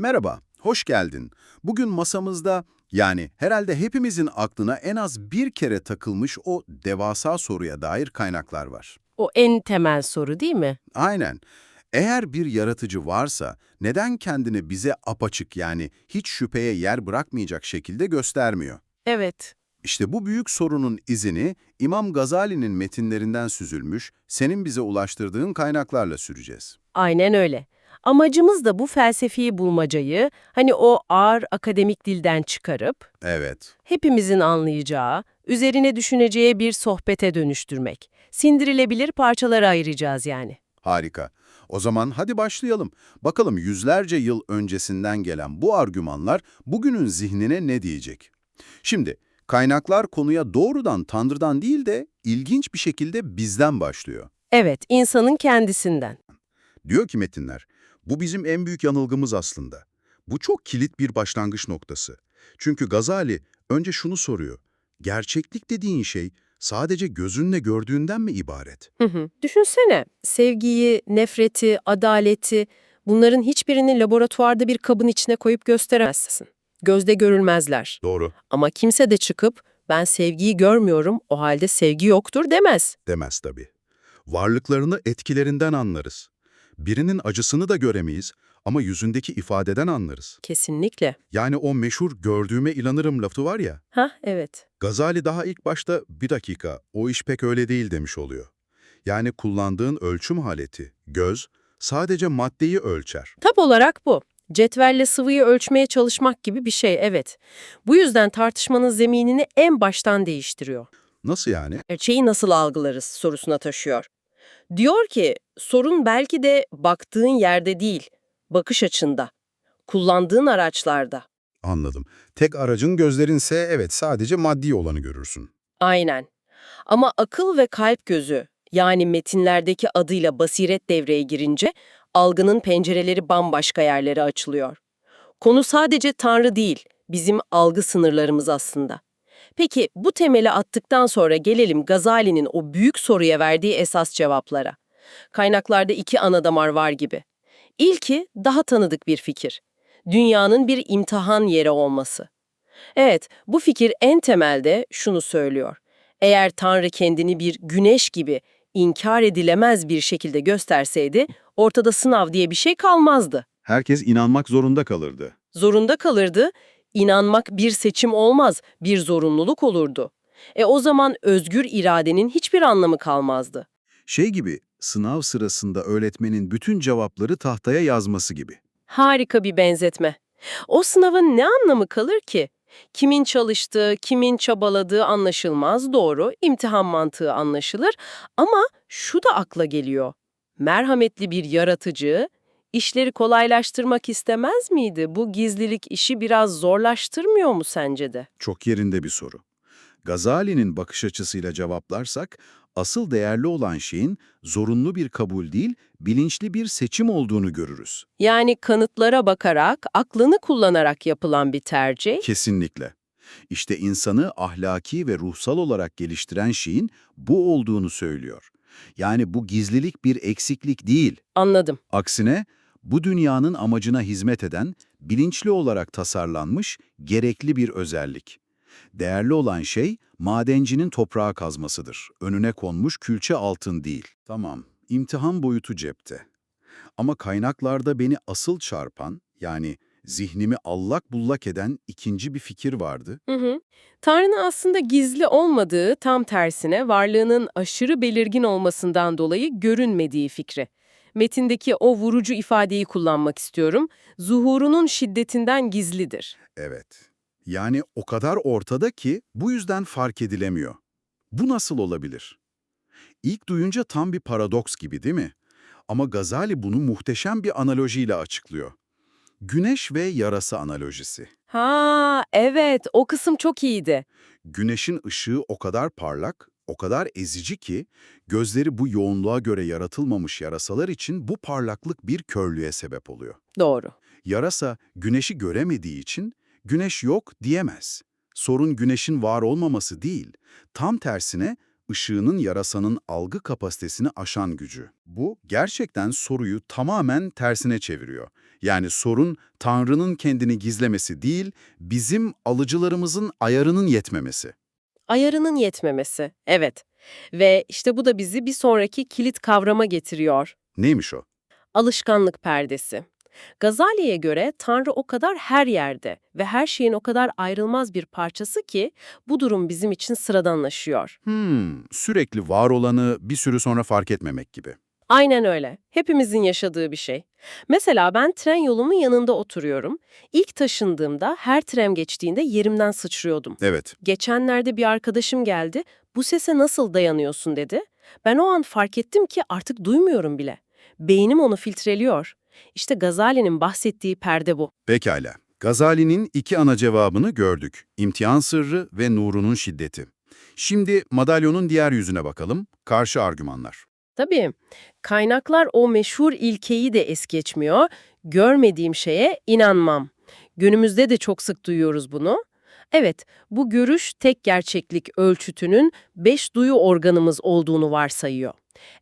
Merhaba, hoş geldin. Bugün masamızda, yani herhalde hepimizin aklına en az bir kere takılmış o devasa soruya dair kaynaklar var. O en temel soru değil mi? Aynen. Eğer bir yaratıcı varsa, neden kendini bize apaçık yani hiç şüpheye yer bırakmayacak şekilde göstermiyor? Evet. İşte bu büyük sorunun izini İmam Gazali'nin metinlerinden süzülmüş, senin bize ulaştırdığın kaynaklarla süreceğiz. Aynen öyle. Amacımız da bu felsefi bulmacayı hani o ağır akademik dilden çıkarıp Evet. hepimizin anlayacağı, üzerine düşüneceği bir sohbete dönüştürmek. Sindirilebilir parçalara ayıracağız yani. Harika. O zaman hadi başlayalım. Bakalım yüzlerce yıl öncesinden gelen bu argümanlar bugünün zihnine ne diyecek? Şimdi, kaynaklar konuya doğrudan Tanrı'dan değil de ilginç bir şekilde bizden başlıyor. Evet, insanın kendisinden. Diyor ki metinler, bu bizim en büyük yanılgımız aslında. Bu çok kilit bir başlangıç noktası. Çünkü Gazali önce şunu soruyor. Gerçeklik dediğin şey sadece gözünle gördüğünden mi ibaret? Hı hı. Düşünsene, sevgiyi, nefreti, adaleti, bunların hiçbirini laboratuvarda bir kabın içine koyup gösteremezsin. Gözde görülmezler. Doğru. Ama kimse de çıkıp ben sevgiyi görmüyorum, o halde sevgi yoktur demez. demez tabii. Varlıklarını etkilerinden anlarız. Birinin acısını da göremeyiz ama yüzündeki ifadeden anlarız. Kesinlikle. Yani o meşhur gördüğüme inanırım lafı var ya, Ha evet. Gazali daha ilk başta bir dakika o iş pek öyle değil demiş oluyor. Yani kullandığın ölçüm aleti, göz, sadece maddeyi ölçer. Tab olarak bu. Cetvelle sıvıyı ölçmeye çalışmak gibi bir şey, evet. Bu yüzden tartışmanın zeminini en baştan değiştiriyor. Nasıl yani? Gerçeği nasıl algılarız sorusuna taşıyor. Diyor ki, sorun belki de baktığın yerde değil, bakış açında, kullandığın araçlarda. Anladım. Tek aracın gözlerinse evet sadece maddi olanı görürsün. Aynen. Ama akıl ve kalp gözü, yani metinlerdeki adıyla basiret devreye girince, algının pencereleri bambaşka yerlere açılıyor. Konu sadece Tanrı değil, bizim algı sınırlarımız aslında. Peki bu temeli attıktan sonra gelelim Gazali'nin o büyük soruya verdiği esas cevaplara. Kaynaklarda iki ana damar var gibi. İlki daha tanıdık bir fikir. Dünyanın bir imtihan yeri olması. Evet, bu fikir en temelde şunu söylüyor. Eğer Tanrı kendini bir güneş gibi inkar edilemez bir şekilde gösterseydi, ortada sınav diye bir şey kalmazdı. Herkes inanmak zorunda kalırdı. Zorunda kalırdı, inanmak bir seçim olmaz, bir zorunluluk olurdu. E o zaman özgür iradenin hiçbir anlamı kalmazdı. Şey gibi, sınav sırasında öğretmenin bütün cevapları tahtaya yazması gibi. Harika bir benzetme. O sınavın ne anlamı kalır ki? Kimin çalıştığı, kimin çabaladığı anlaşılmaz doğru, imtihan mantığı anlaşılır ama şu da akla geliyor. Merhametli bir yaratıcı, işleri kolaylaştırmak istemez miydi? Bu gizlilik işi biraz zorlaştırmıyor mu sence de? Çok yerinde bir soru. Gazali'nin bakış açısıyla cevaplarsak, asıl değerli olan şeyin zorunlu bir kabul değil, bilinçli bir seçim olduğunu görürüz. Yani kanıtlara bakarak, aklını kullanarak yapılan bir tercih. Kesinlikle. İşte insanı ahlaki ve ruhsal olarak geliştiren şeyin bu olduğunu söylüyor. Yani bu gizlilik bir eksiklik değil. Anladım. Aksine bu dünyanın amacına hizmet eden, bilinçli olarak tasarlanmış, gerekli bir özellik. Değerli olan şey, madencinin toprağa kazmasıdır. Önüne konmuş külçe altın değil. Tamam, imtihan boyutu cepte. Ama kaynaklarda beni asıl çarpan, yani zihnimi allak bullak eden ikinci bir fikir vardı. Hı hı. Tanrı'nın aslında gizli olmadığı, tam tersine varlığının aşırı belirgin olmasından dolayı görünmediği fikri. Metindeki o vurucu ifadeyi kullanmak istiyorum. Zuhurunun şiddetinden gizlidir. Evet. Yani o kadar ortada ki bu yüzden fark edilemiyor. Bu nasıl olabilir? İlk duyunca tam bir paradoks gibi değil mi? Ama Gazali bunu muhteşem bir analojiyle açıklıyor. Güneş ve yarası analojisi. Ha, evet, o kısım çok iyiydi. Güneşin ışığı o kadar parlak, o kadar ezici ki gözleri bu yoğunluğa göre yaratılmamış yarasalar için bu parlaklık bir körlüğe sebep oluyor. Doğru. Yarasa güneşi göremediği için güneş yok diyemez. Sorun güneşin var olmaması değil, tam tersine ışığının yarasanın algı kapasitesini aşan gücü. Bu gerçekten soruyu tamamen tersine çeviriyor. Yani sorun Tanrı'nın kendini gizlemesi değil, bizim alıcılarımızın ayarının yetmemesi. Ayarının yetmemesi, evet. Ve işte bu da bizi bir sonraki kilit kavrama getiriyor. Neymiş o? Alışkanlık perdesi. Gazali'ye göre Tanrı o kadar her yerde ve her şeyin o kadar ayrılmaz bir parçası ki bu durum bizim için sıradanlaşıyor. Hmm, sürekli var olanı bir sürü sonra fark etmemek gibi. Aynen öyle. Hepimizin yaşadığı bir şey. Mesela ben tren yolumun yanında oturuyorum. İlk taşındığımda her tren geçtiğinde yerimden sıçrıyordum. Evet, Geçenlerde bir arkadaşım geldi. Bu sese nasıl dayanıyorsun dedi. Ben o an fark ettim ki artık duymuyorum bile. Beynim onu filtreliyor. İşte Gazali'nin bahsettiği perde bu. pekala. Gazali'nin iki ana cevabını gördük. İmtihan sırrı ve nurunun şiddeti. Şimdi madalyonun diğer yüzüne bakalım. Karşı argümanlar. Tabii kaynaklar o meşhur ilkeyi de es geçmiyor. Görmediğim şeye inanmam. Günümüzde de çok sık duyuyoruz bunu. Evet, bu görüş tek gerçeklik ölçütünün beş duyu organımız olduğunu varsayıyor.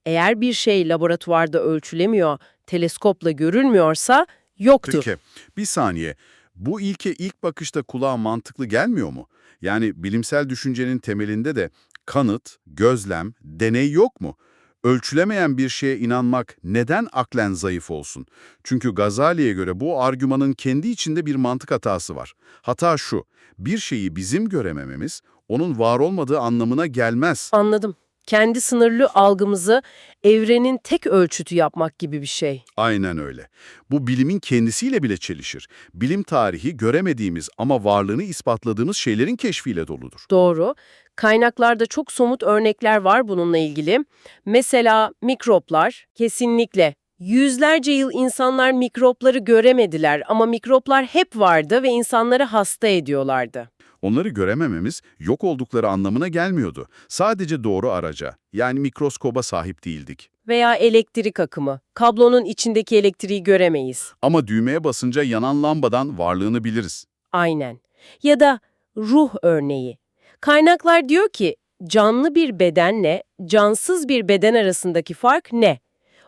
Eğer bir şey laboratuvarda ölçülemiyor, teleskopla görülmüyorsa yoktur. Peki, bir saniye. Bu ilke ilk bakışta kulağa mantıklı gelmiyor mu? Yani bilimsel düşüncenin temelinde de kanıt, gözlem, deney yok mu? Ölçülemeyen bir şeye inanmak neden aklen zayıf olsun? Çünkü Gazali'ye göre bu argümanın kendi içinde bir mantık hatası var. Hata şu, bir şeyi bizim göremememiz, onun var olmadığı anlamına gelmez. Anladım. Kendi sınırlı algımızı evrenin tek ölçütü yapmak gibi bir şey. Aynen öyle. Bu bilimin kendisiyle bile çelişir. Bilim tarihi göremediğimiz ama varlığını ispatladığımız şeylerin keşfiyle doludur. Doğru. Kaynaklarda çok somut örnekler var bununla ilgili. Mesela mikroplar kesinlikle. Yüzlerce yıl insanlar mikropları göremediler ama mikroplar hep vardı ve insanları hasta ediyorlardı. Onları göremememiz yok oldukları anlamına gelmiyordu. Sadece doğru araca, yani mikroskoba sahip değildik. Veya elektrik akımı. Kablonun içindeki elektriği göremeyiz. Ama düğmeye basınca yanan lambadan varlığını biliriz. Aynen. Ya da ruh örneği. Kaynaklar diyor ki canlı bir bedenle cansız bir beden arasındaki fark ne?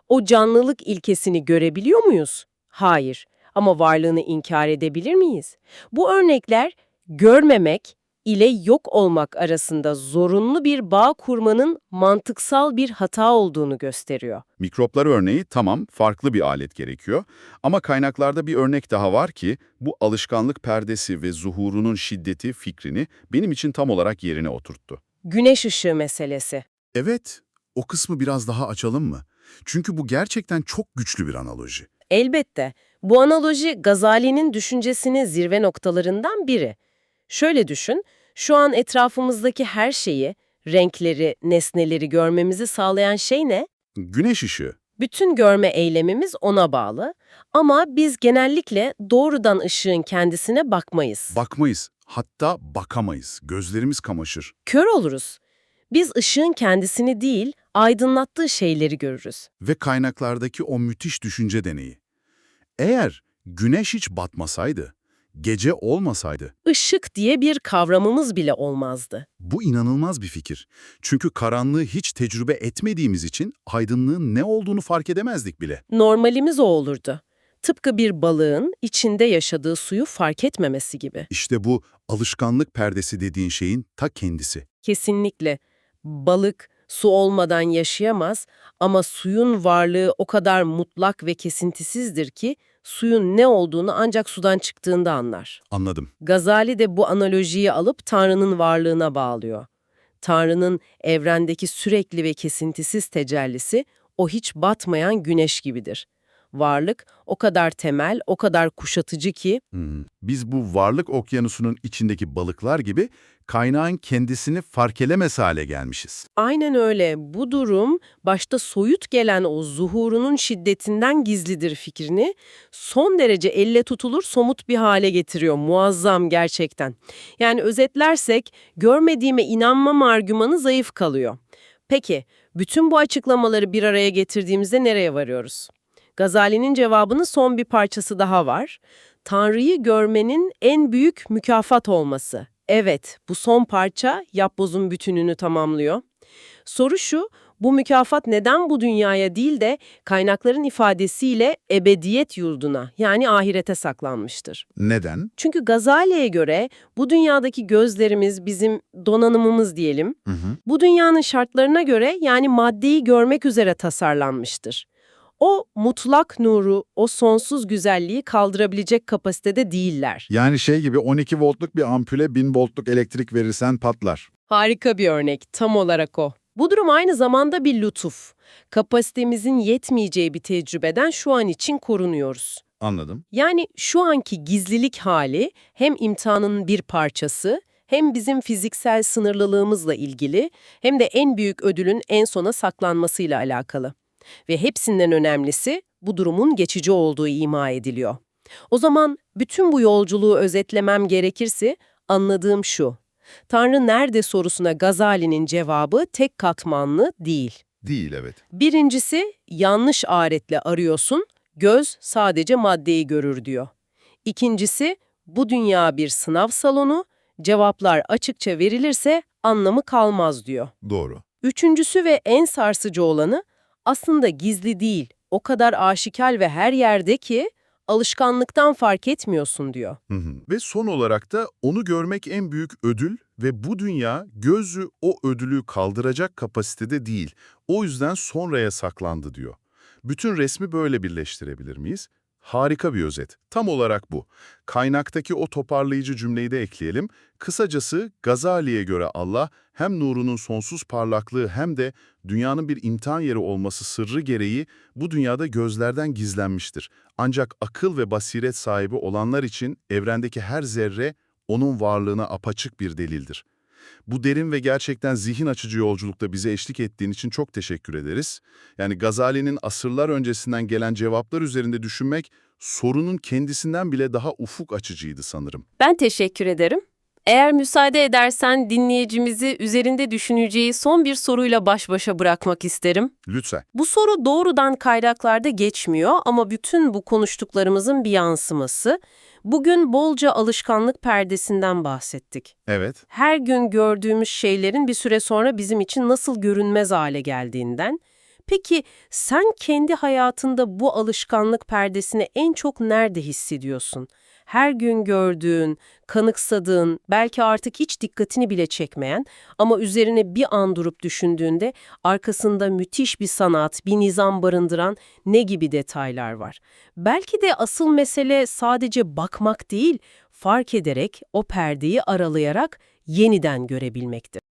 O canlılık ilkesini görebiliyor muyuz? Hayır. Ama varlığını inkar edebilir miyiz? Bu örnekler görmemek ile yok olmak arasında zorunlu bir bağ kurmanın mantıksal bir hata olduğunu gösteriyor. Mikroplar örneği tamam farklı bir alet gerekiyor ama kaynaklarda bir örnek daha var ki bu alışkanlık perdesi ve zuhurunun şiddeti fikrini benim için tam olarak yerine oturttu. Güneş ışığı meselesi. Evet, o kısmı biraz daha açalım mı? Çünkü bu gerçekten çok güçlü bir analoji. Elbette. Bu analoji Gazali'nin düşüncesinin zirve noktalarından biri. Şöyle düşün, şu an etrafımızdaki her şeyi, renkleri, nesneleri görmemizi sağlayan şey ne? Güneş ışığı. Bütün görme eylemimiz ona bağlı ama biz genellikle doğrudan ışığın kendisine bakmayız. Bakmayız, hatta bakamayız. Gözlerimiz kamaşır. Kör oluruz. Biz ışığın kendisini değil, aydınlattığı şeyleri görürüz. Ve kaynaklardaki o müthiş düşünce deneyi. Eğer güneş hiç batmasaydı, gece olmasaydı, Işık diye bir kavramımız bile olmazdı. bu inanılmaz bir fikir. Çünkü karanlığı hiç tecrübe etmediğimiz için aydınlığın ne olduğunu fark edemezdik bile. Normalimiz o olurdu. Tıpkı bir balığın içinde yaşadığı suyu fark etmemesi gibi. İşte bu alışkanlık perdesi dediğin şeyin ta kendisi. Kesinlikle. Balık su olmadan yaşayamaz ama suyun varlığı o kadar mutlak ve kesintisizdir ki suyun ne olduğunu ancak sudan çıktığında anlar. Anladım. Gazali de bu analojiyi alıp Tanrı'nın varlığına bağlıyor. Tanrı'nın evrendeki sürekli ve kesintisiz tecellisi o hiç batmayan güneş gibidir. Varlık o kadar temel, o kadar kuşatıcı ki Hmm. Biz bu varlık okyanusunun içindeki balıklar gibi kaynağın kendisini fark elemez hale gelmişiz. Aynen öyle. Bu durum başta soyut gelen o zuhurunun şiddetinden gizlidir fikrini son derece elle tutulur somut bir hale getiriyor. Muazzam gerçekten. Yani özetlersek görmediğime inanmam argümanı zayıf kalıyor. Peki bütün bu açıklamaları bir araya getirdiğimizde nereye varıyoruz? Gazali'nin cevabının son bir parçası daha var. Tanrı'yı görmenin en büyük mükafat olması. Evet, bu son parça yapbozun bütününü tamamlıyor. Soru şu, Bu mükafat neden bu dünyaya değil de kaynakların ifadesiyle ebediyet yurduna yani ahirete saklanmıştır? Neden? Çünkü Gazali'ye göre bu dünyadaki gözlerimiz bizim donanımımız diyelim. Hı hı. Bu dünyanın şartlarına göre yani maddeyi görmek üzere tasarlanmıştır. O mutlak nuru, o sonsuz güzelliği kaldırabilecek kapasitede değiller. Yani şey gibi 12 voltluk bir ampule 1000 voltluk elektrik verirsen patlar. Harika bir örnek, tam olarak o. Bu durum aynı zamanda bir lütuf. Kapasitemizin yetmeyeceği bir tecrübeden şu an için korunuyoruz. Anladım. Yani şu anki gizlilik hali hem imtihanın bir parçası, hem bizim fiziksel sınırlılığımızla ilgili, hem de en büyük ödülün en sona saklanmasıyla alakalı. Ve hepsinden önemlisi bu durumun geçici olduğu ima ediliyor. O zaman bütün bu yolculuğu özetlemem gerekirse anladığım şu. Tanrı nerede sorusuna Gazali'nin cevabı tek katmanlı değil. Değil evet. Birincisi yanlış aretle arıyorsun, göz sadece maddeyi görür diyor. İkincisi bu dünya bir sınav salonu, cevaplar açıkça verilirse anlamı kalmaz diyor. Doğru. Üçüncüsü ve en sarsıcı olanı aslında gizli değil, o kadar aşikar ve her yerde ki alışkanlıktan fark etmiyorsun diyor. Hı hı. Ve son olarak da onu görmek en büyük ödül ve bu dünya gözü o ödülü kaldıracak kapasitede değil. O yüzden sonraya saklandı diyor. Bütün resmi böyle birleştirebilir miyiz? Harika bir özet. Tam olarak bu. Kaynaktaki o toparlayıcı cümleyi de ekleyelim. Kısacası Gazali'ye göre Allah hem nurunun sonsuz parlaklığı hem de dünyanın bir imtihan yeri olması sırrı gereği bu dünyada gözlerden gizlenmiştir. Ancak akıl ve basiret sahibi olanlar için evrendeki her zerre onun varlığına apaçık bir delildir. Bu derin ve gerçekten zihin açıcı yolculukta bize eşlik ettiğin için çok teşekkür ederiz. Yani Gazali'nin asırlar öncesinden gelen cevaplar üzerinde düşünmek sorunun kendisinden bile daha ufuk açıcıydı sanırım. Ben teşekkür ederim. Eğer müsaade edersen dinleyicimizi üzerinde düşüneceği son bir soruyla baş başa bırakmak isterim. Lütfen. Bu soru doğrudan kaynaklarda geçmiyor ama bütün bu konuştuklarımızın bir yansıması. Bugün bolca alışkanlık perdesinden bahsettik. Evet. Her gün gördüğümüz şeylerin bir süre sonra bizim için nasıl görünmez hale geldiğinden. Peki sen kendi hayatında bu alışkanlık perdesini en çok nerede hissediyorsun? Her gün gördüğün, kanıksadığın, belki artık hiç dikkatini bile çekmeyen ama üzerine bir an durup düşündüğünde arkasında müthiş bir sanat, bir nizam barındıran ne gibi detaylar var? Belki de asıl mesele sadece bakmak değil, fark ederek, o perdeyi aralayarak yeniden görebilmektir.